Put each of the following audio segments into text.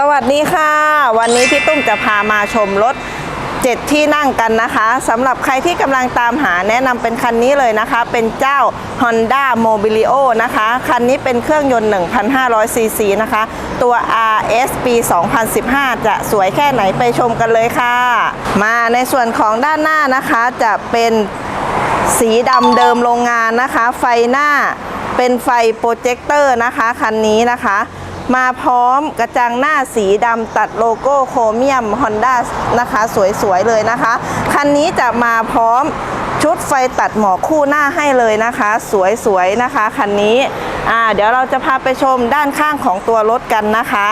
สวัสดีค่ะ วันนี้พี่ตุ้มจะพามาชมรถ 7 ที่นั่งกันนะคะสำหรับใครที่กำลังตามหาแนะนำเป็นคันนี้เลยนะคะ เป็นเจ้า Honda Mobilio นะคะ คันนี้เป็นเครื่องยนต์ 1,500 ซีซีนะคะ ตัว RS ปี 2015 จะสวยแค่ไหนไปชมกันเลยค่ะ มาในส่วนของด้านหน้านะคะจะเป็นสีดำเดิมโรงงานนะคะ ไฟหน้าเป็นไฟโปรเจคเตอร์นะคะ คันนี้นะคะ มาพร้อมกระจังหน้าสีดำตัดโลโก้โครเมียม Honda นะคะ สวยๆเลยนะคะ คันนี้จะมาพร้อมชุดไฟตัดหมอกคู่หน้าให้เลยนะคะ สวยๆนะคะคันนี้อ่าเดี๋ยวเราจะพาไปชมด้านข้างของตัวรถกันนะคะ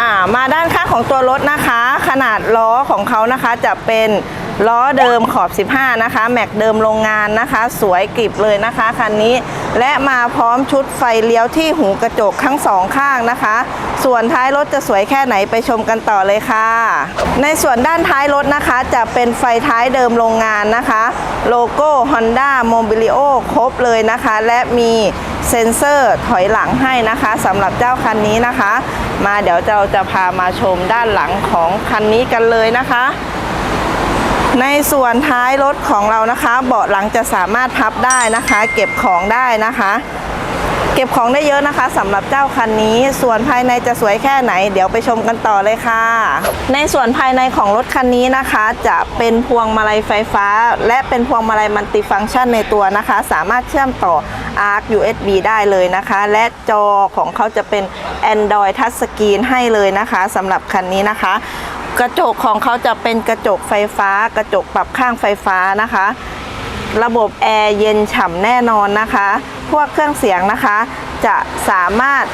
อ่ามาด้านข้างของตัวรถนะคะ ขนาดล้อของเขานะคะจะเป็น ล้อเดิมขอบ 15 นะคะ แม็กเดิมโรงงานนะคะ สวยกริบเลยนะคะคันนี้ และมาพร้อมชุดไฟเลี้ยวที่หูกระจกทั้งสองข้างนะคะ ส่วนท้ายรถจะสวยแค่ไหนไปชมกันต่อเลยค่ะ ในส่วนด้านท้ายรถนะคะ จะเป็นไฟท้ายเดิมโรงงานนะคะ โลโก้ Honda Mobilio ครบเลยนะคะ และมีเซ็นเซอร์ถอยหลังให้นะคะสำหรับเจ้าคันนี้นะคะ มาเดี๋ยวเราจะพามาชมด้านหลังของคันนี้กันเลยนะคะ ในส่วนท้ายรถของเรานะคะ เบาะหลังจะสามารถพับได้นะคะ เก็บของได้นะคะ เก็บของได้เยอะนะคะสำหรับเจ้าคันนี้ ส่วนภายในจะสวยแค่ไหน เดี๋ยวไปชมกันต่อเลยค่ะ ในส่วนภายในของรถคันนี้นะคะ จะเป็นพวงมาลัยไฟฟ้า และเป็นพวงมาลัยมัลติฟังก์ชันในตัวนะคะ สามารถเชื่อมต่อ ARC USB ได้เลยนะคะ และจอของเขาจะเป็น Android Touch Screen ให้เลยนะคะสำหรับคันนี้นะคะ กระจกของเขาจะเป็นกระจกไฟฟ้า กระจกปรับข้างไฟฟ้านะคะ ระบบแอร์เย็นฉ่ำแน่นอนนะคะ พวกเครื่องเสียงนะคะ จะสามารถ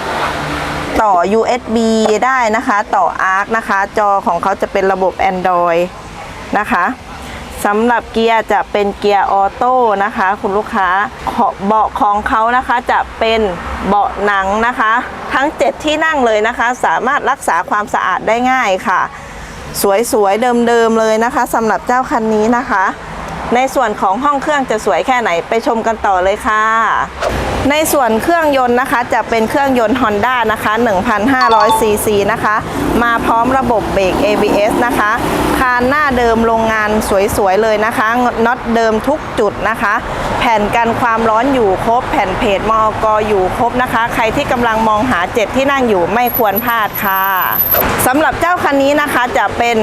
ต่อ USB ได้นะคะ ต่อ ARC นะคะ จอของเขาจะเป็นระบบ Android นะคะสำหรับเกียร์จะเป็นเกียร์ออโต้นะคะ คุณลูกค้าเบาะของเขานะคะจะเป็นเบาะหนังนะคะ ทั้ง 7 ที่นั่งเลยนะคะ สามารถรักษาความสะอาดได้ง่ายค่ะ สวยๆเดิมๆเลยนะคะสำหรับเจ้าคันนี้นะคะ ในส่วนของห้องเครื่องจะสวยแค่ไหนไปชมกันต่อเลยค่ะ ในส่วนเครื่องยนต์นะคะ จะเป็นเครื่องยนต์ Honda นะคะ 1,500 ซีซีนะคะ มาพร้อมระบบเบรก ABS นะคะ คานหน้าเดิมโรงงานสวยๆเลยนะคะน็อตเดิมทุกจุดนะคะ แผ่นกันความร้อนอยู่ครบ แผ่นเพจมอกอยู่ครบนะคะ ใครที่กำลังมองหาเจ็ดที่นั่งอยู่ไม่ควรพลาดค่ะสำหรับเจ้าคันนี้นะคะจะเป็น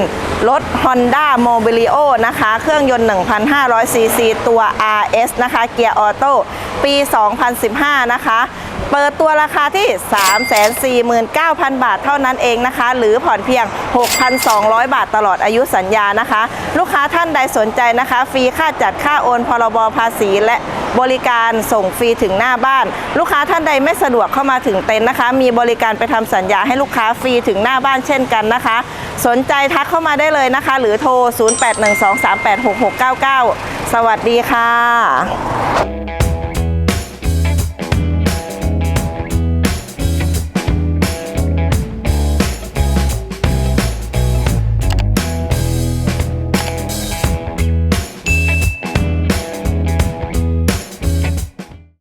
รถ Honda Mobilio นะคะ เครื่องยนต์ 1,500 ซีซี ตัว RS นะคะ เกียร์ออโต้ปี 2015 นะคะ เปิดตัวราคาที่ 349,000 บาทเท่านั้นเองนะคะ หรือผ่อนเพียง 6,200 บาทตลอดอายุสัญญานะคะ ลูกค้าท่านใดสนใจนะคะ ฟรีค่าจัดค่าโอนพรบภาษีและ บริการส่งฟรีถึงหน้าบ้าน ลูกค้าท่านใดไม่สะดวกเข้ามาถึงเต็นท์นะคะ มีบริการไปทำสัญญาให้ลูกค้าฟรีถึงหน้าบ้านเช่นกันนะคะ สนใจทักเข้ามาได้เลยนะคะ หรือโทร 0812386699 สวัสดีค่ะ